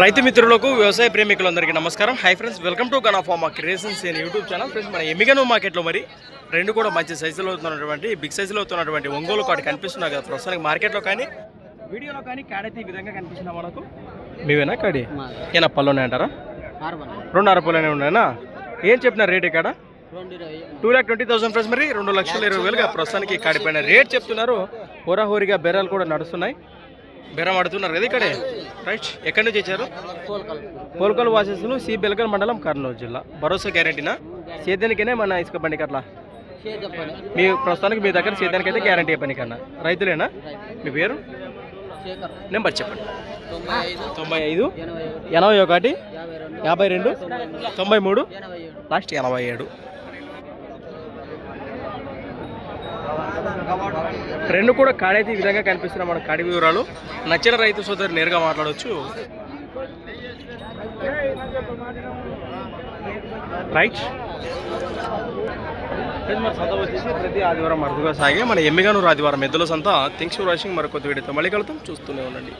రైతు మిత్రులకు వ్యవసాయ ప్రేమికులందరికీ నమస్కారం. హై ఫ్రెండ్స్ వెల్కమ్ టు గన్ ఆఫ్ మా creations in YouTube channel friends మన ఎమిగను మార్కెట్లో మరి రెండు కూడా మంచి సైజులో అవుతున్నటువంటి బిగ్ సైజులో అవుతున్నటువంటి ఒంగోలు కాటి కనిపిస్తున్నాయి కదా ప్రస్తుతానికి మార్కెట్లో కానీ వీడియోలో కానీ కాడైతే ఈ విధంగా కనిపిస్తున్నా మనకు? మీవేనా కాడి? ఏనా పళ్ళునే అంటారా రెండు అరపలనే ఉన్నాయనా? ఏం చెప్పిన రేట్ ఇక్కడ? Two lakh twenty thousand friends మరి రెండు లక్షల ఇరవై వేలుగా ప్రస్తుతానికి కాడిపోయిన రేట్ చెప్తున్నారు. హోరాహోరీగా బెరాలు కూడా నడుస్తున్నాయి. బెరం ఆడుతున్నారు కదా ఇక్కడే? రైట్ ఎక్కడి నుంచి వచ్చారు? పోల్కల్ వాసెస్లు సి బెల్కల్ మండలం కర్నూలు జిల్లా. భరోసా గ్యారంటీనా? సేద్యానికైనా మన ఇసుక బండికి అట్లా మీ ప్రస్తుతానికి మీ దగ్గర సేద్యానికి అయితే గ్యారంటీ పనికన్నా రైతులేనా? మీ పేరు? నెంబర్ చెప్పండి. తొంభై ఐదు. ఎనభై ఒకటి. యాభై రెండు. తొంభై మూడు. లాస్ట్ ఎనభై ఏడు. రెండు కూడా కాడైతే ఈ విధంగా కనిపిస్తున్నాయి మన కాడి వివరాలు. నచ్చిన రైతు సోదరు నేరుగా మాట్లాడవచ్చు రైట్. ఫ్రెండ్స్ మన సంత వచ్చేసి ప్రతి ఆదివారం అరుదుగా సాగే మన ఎమ్మిగానూరు ఆదివారం ఎద్దుల సంత. Thanks for watching. మరి కొత్త వీడియోతో మళ్ళీ కలుతాం చూస్తూనే ఉండండి.